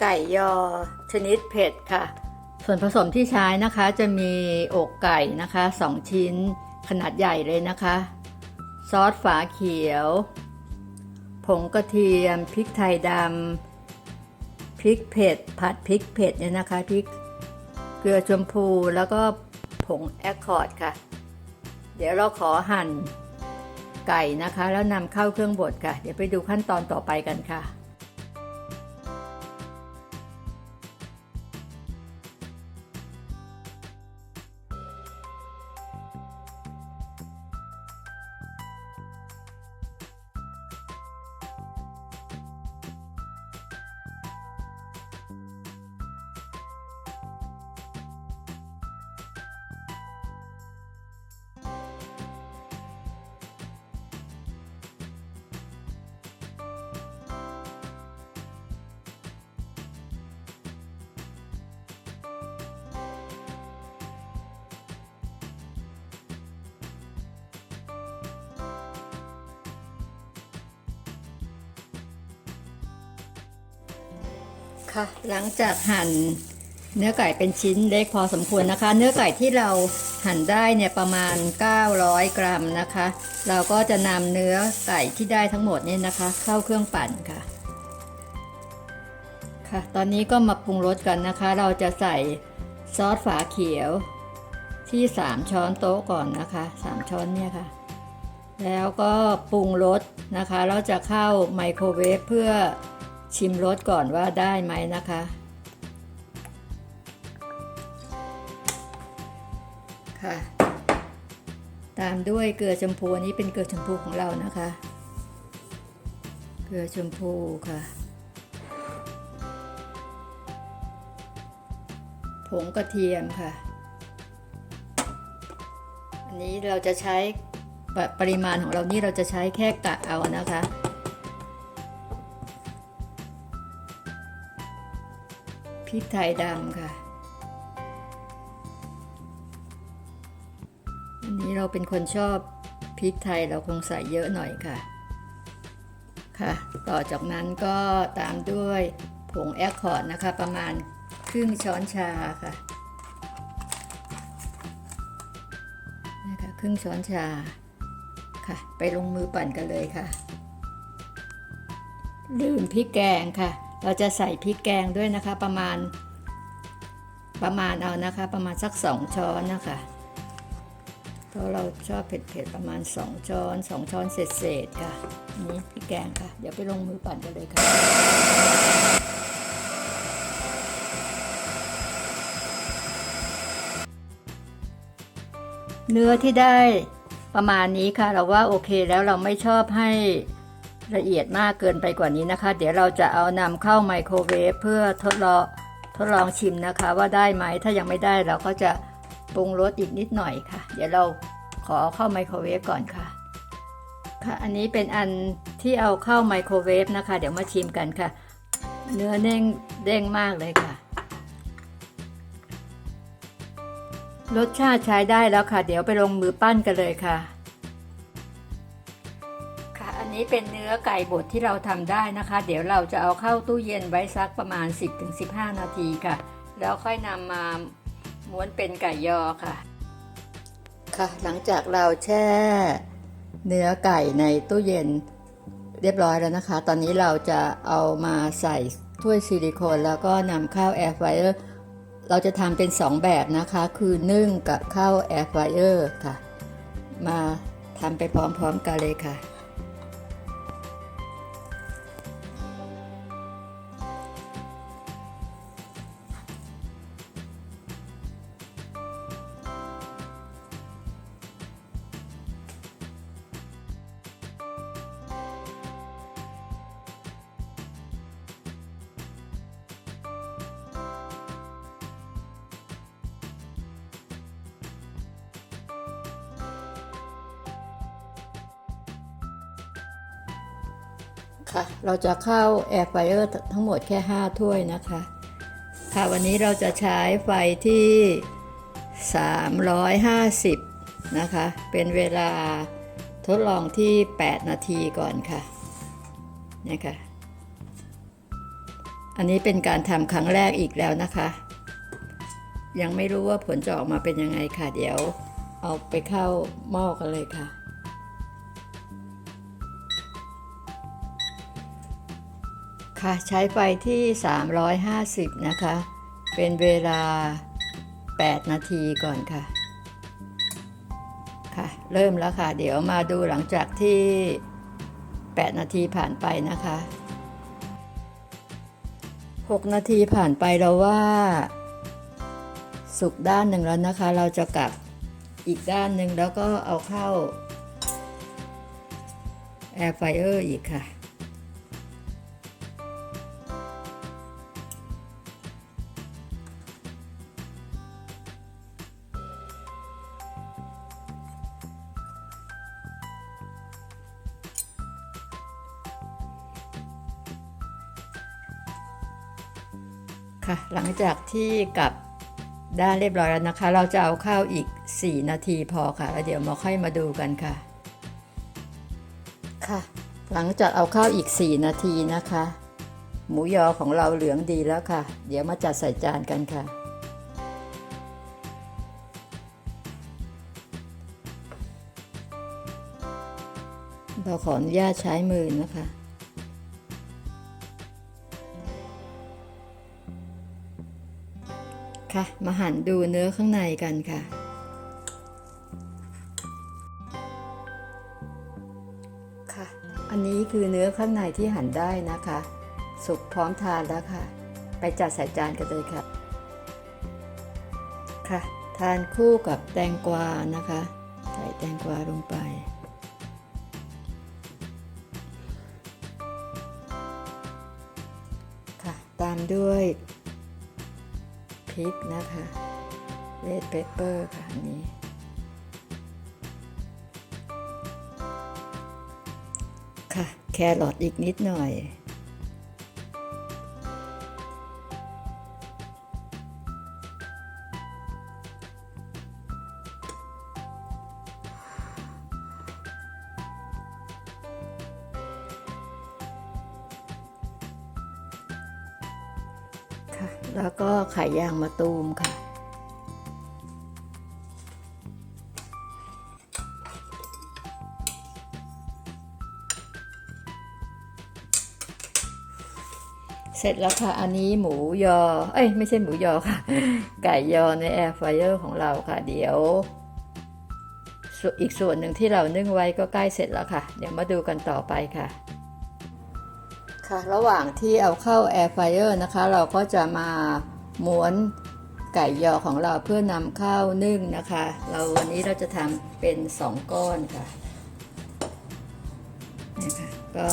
ไก่ยอชนิดเผ็ดค่ะ ส่วนผสมที่ใช้นะคะจะมีอกไก่นะคะ2ชิ้นขนาดใหญ่เลยนะคะ ซอสฝาเขียว ผงกระเทียม พริกไทยดำพริกเผ็ด ผัดพริกเผ็ดเนี่ยนะคะพริกเกลือชมพูแล้วก็ผงแอคคอร์ดค่ะ เดี๋ยวเราขอหั่นไก่นะคะ แล้วนำเข้าเครื่องบดค่ะ เดี๋ยวไปดูขั้นตอนต่อไปกันค่ะ หลังจากหั่นเนื้อไก่เป็นชิ้นเล็กพอสมควรนะคะ เนื้อไก่ที่เราหั่นได้เนี่ยประมาณ 900 กรัมนะคะ เราก็จะนำเนื้อไก่ที่ได้ทั้งหมดเนี่ยนะคะ เข้าเครื่องปั่นค่ะ ค่ะ ตอนนี้ก็มาปรุงรสกันนะคะ เราจะใส่ซอสฝาเขียวที่ 3 ช้อนโต๊ะก่อนนะคะ 3 ช้อนเนี่ยค่ะ แล้วก็ปรุงรสนะคะ เราจะเข้าไมโครเวฟเพื่อ ชิมรสก่อนว่าได้ไหมนะคะ ค่ะ ตามด้วยเกลือชมพูอันนี้เป็นเกลือชมพูของเรานะคะ เกลือชมพูค่ะ ผงกระเทียมค่ะ อันนี้เราจะใช้ปริมาณของเรานี่เราจะใช้แค่กะเอานะคะ พริกไทยดำค่ะ อันนี้เราเป็นคนชอบพริกไทยเราคงใส่เยอะหน่อยค่ะ ค่ะ ต่อจากนั้นก็ตามด้วยผงแอคคอร์ดนะคะ ประมาณครึ่งช้อนชาค่ะนะคะครึ่งช้อนชาค่ะ ไปลงมือปั่นกันเลยค่ะ ลืมพริกแกงค่ะ เราจะใส่พริกแกงด้วยนะคะประมาณ ประมาณเอานะคะ ประมาณสักสองช้อนนะคะเพราะเราชอบเผ็ดๆประมาณ2ช้อน2ช้อนเศษๆค่ะนนี้พริกแกงค่ะ เดี๋ยวไปลงมือปั่นกันเลยค่ะเนื้อที่ได้ประมาณนี้ค่ะ เราว่าโอเคแล้วเราไม่ชอบให้ ละเอียดมากเกินไปกว่านี้นะคะ เดี๋ยวเราจะเอานำเข้าไมโครเวฟเพื่อทดลองทดลองชิมนะคะว่าได้ไหมถ้ายังไม่ได้เราก็จะปรุงรสอีกนิดหน่อยค่ะ เดี๋ยวเราขอเอาเข้าไมโครเวฟก่อนค่ะ ค่ะ อันนี้เป็นอันที่เอาเข้าไมโครเวฟนะคะ เดี๋ยวมาชิมกันค่ะ เนื้อเด้งเด้งมากเลยค่ะ รสชาติใช้ได้แล้วค่ะ เดี๋ยวไปลงมือปั้นกันเลยค่ะค่ะ อันนี้เป็นเนื้อไก่บดที่เราทำได้นะคะ เดี๋ยวเราจะเอาเข้าตู้เย็นไว้สักประมาณ 10-15 นาทีค่ะ แล้วค่อยนำมาม้วนเป็นไก่ยอค่ะ ค่ะ หลังจากเราแช่เนื้อไก่ในตู้เย็นเรียบร้อยแล้วนะคะ ตอนนี้เราจะเอามาใส่ถ้วยซิลิโคน แล้วก็นำข้าวแอร์ไฟเออร์เราจะทำเป็น 2 แบบนะคะ คือนึ่งกับข้าวแอร์ไฟเออร์ค่ะ มาทำไปพร้อมๆกันเลยค่ะ ค่ะ เราจะเข้าแอร์ไฟเออร์ทั้งหมดแค่ 5 ถ้วยนะคะ ค่ะวันนี้เราจะใช้ไฟที่ 350 นะคะ เป็นเวลาทดลองที่ 8 นาทีก่อนค่ะนี่ค่ะ อันนี้เป็นการทำครั้งแรกอีกแล้วนะคะ ยังไม่รู้ว่าผลจะออกมาเป็นยังไงค่ะ เดี๋ยวเอาไปเข้าหม้อกันเลยค่ะ ค่ะใช้ไฟที่ 350 นะคะ เป็นเวลา 8 นาทีก่อนค่ะ ค่ะ เริ่มแล้วค่ะ เดี๋ยวมาดูหลังจากที่ 8 นาทีผ่านไปนะคะ 6 นาทีผ่านไปเราว่า สุกด้านหนึ่งแล้วนะคะ เราจะกลับอีกด้านหนึ่งแล้วก็เอาเข้าแอร์ไฟเออร์อีกค่ะ ค่ะ หลังจากที่กลับด้านเรียบร้อยแล้วนะคะ เราจะเอาเข้าอีก 4 นาทีพอค่ะ แล้วเดี๋ยวมาค่อยมาดูกันค่ะ ค่ะ หลังจากเอาเข้าอีก 4 นาทีนะคะ หมูยอของเราเหลืองดีแล้วค่ะ เดี๋ยวมาจัดใส่จานกันค่ะเราขออนุญาตใช้มือนะคะ ค่ะ มาหั่นดูเนื้อข้างในกันค่ะ ค่ะ อันนี้คือเนื้อข้างในที่หั่นได้นะคะ สุกพร้อมทานแล้วค่ะ ไปจัดใส่จานกันเลยค่ะ ค่ะ ทานคู่กับแตงกวานะคะ ใส่แตงกวาลงไปค่ะ ตามด้วย ริกนะคะเรดเปเปอร์ค่ะอันนี้ ค่ะ แครอทอีกนิดหน่อย ยางมะตูมค่ะ เสร็จแล้วค่ะ อันนี้หมูยอ เอ้ย ไม่ใช่หมูยอค่ะ ไก่ยอในแอร์ไฟเออร์ของเราค่ะ เดี๋ยวส่วนอีกส่วนหนึ่งที่เรานึ่งไว้ก็ใกล้เสร็จแล้วค่ะ เดี๋ยวมาดูกันต่อไปค่ะ ค่ะ ระหว่างที่เอาเข้าแอร์ไฟเออร์นะคะ เราก็จะมา ม้วนไก่ยอของเราเพื่อนำเข้านึ่งนะคะ เราวันนี้เราจะทำเป็น2ก้อนค่ะนะคะก็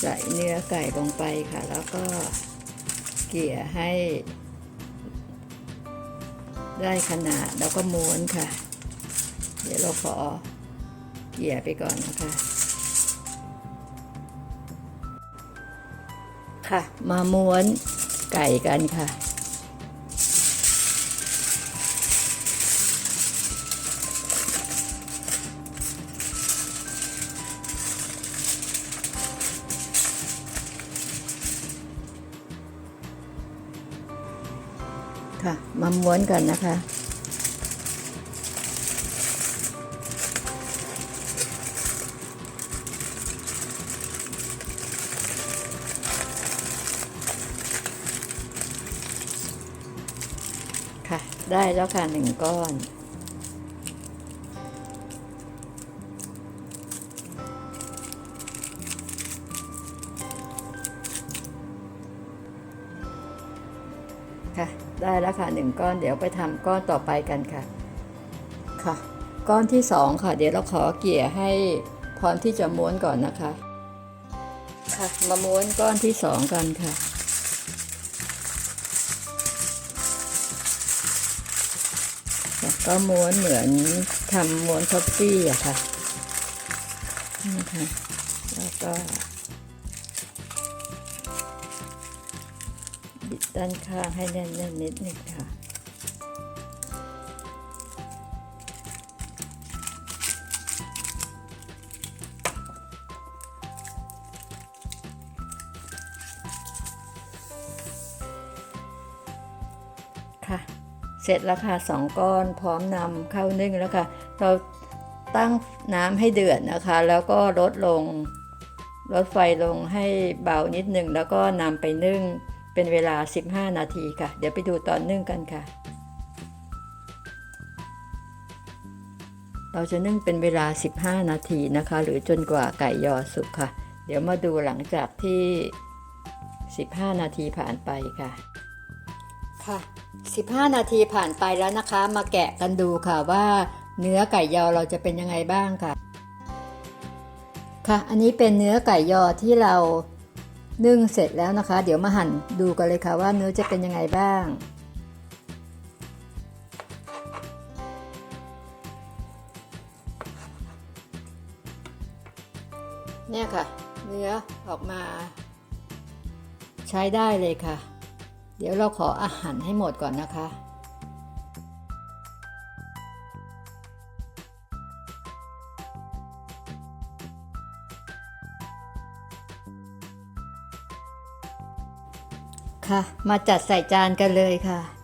ใส่เนื้อไก่ลงไปค่ะ แล้วก็เกี่ยให้ ได้ขนาดแล้วก็ม้วนค่ะ เดี๋ยวเราขอเกี่ยไปก่อนนะคะ ค่ะ มาม้วนไก่กันค่ะ ค่ะ มาม้วนกันนะคะ ได้แล้วค่ะหนึ่งก้อน ค่ะ ได้แล้วค่ะหนึ่งก้อนเดี๋ยวไปทำก้อนต่อไปกันค่ะ ค่ะ ก้อนที่สองค่ะ เดี๋ยวเราขอเกี่ยให้พร้อมที่จะม้วนก่อนนะคะ ค่ะ มาม้วนก้อนที่สองกันค่ะ ก็ม้วนเหมือนทำม้วนท็อฟฟี่อะค่ะนี่นะคะแล้วก็บิดด้านข้างให้แน่นๆนิดนึงค่ะ เสร็จแล้วค่ะสองก้อนพร้อมนำเข้านึ่งแล้วค่ะ เราตั้งน้ำให้เดือดนะคะ แล้วก็ลดลงลดไฟลงให้เบานิดหนึ่งแล้วก็นำไปนึ่งเป็นเวลา 15 นาทีค่ะ เดี๋ยวไปดูตอนนึ่งกันค่ะ เราจะนึ่งเป็นเวลา 15 นาทีนะคะ หรือจนกว่าไก่ยอสุกค่ะ เดี๋ยวมาดูหลังจากที่ 15 นาทีผ่านไปค่ะ ค่ะ 15 นาทีผ่านไปแล้วนะคะ มาแกะกันดูค่ะว่าเนื้อไก่ยอเราจะเป็นยังไงบ้างค่ะ ค่ะ อันนี้เป็นเนื้อไก่ยอที่เรานึ่งเสร็จแล้วนะคะ เดี๋ยวมาหั่นดูกันเลยค่ะว่าเนื้อจะเป็นยังไงบ้างเนี่ยค่ะ เนื้อออกมา ใช้ได้เลยค่ะ เดี๋ยวเราขออาหารให้หมดก่อนนะคะ ค่ะ มาจัดใส่จานกันเลยค่ะ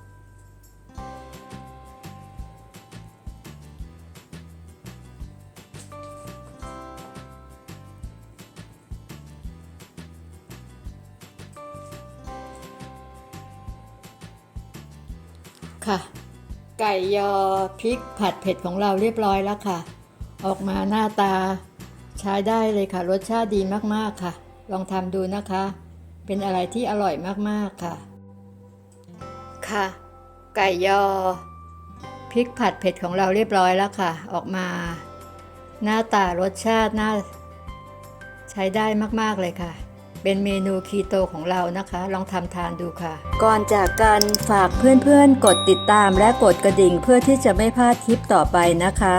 ค่ะ ไก่ยอพริกผัดเผ็ดของเราเรียบร้อยแล้วค่ะ ออกมาหน้าตาใช้ได้เลยค่ะ รสชาติดีมากๆค่ะ ลองทำดูนะคะ เป็นอะไรที่อร่อยมากๆค่ะ ค่ะ ไก่ยอพริกผัดเผ็ดของเราเรียบร้อยแล้วค่ะ ออกมา หน้าตารสชาติน่าใช้ได้มากๆเลยค่ะ เป็นเมนูคีโตของเรานะคะ ลองทำทานดูค่ะ ก่อนจากกันฝากเพื่อนๆ กดติดตามและกดกระดิ่งเพื่อที่จะไม่พลาดคลิปต่อไปนะคะ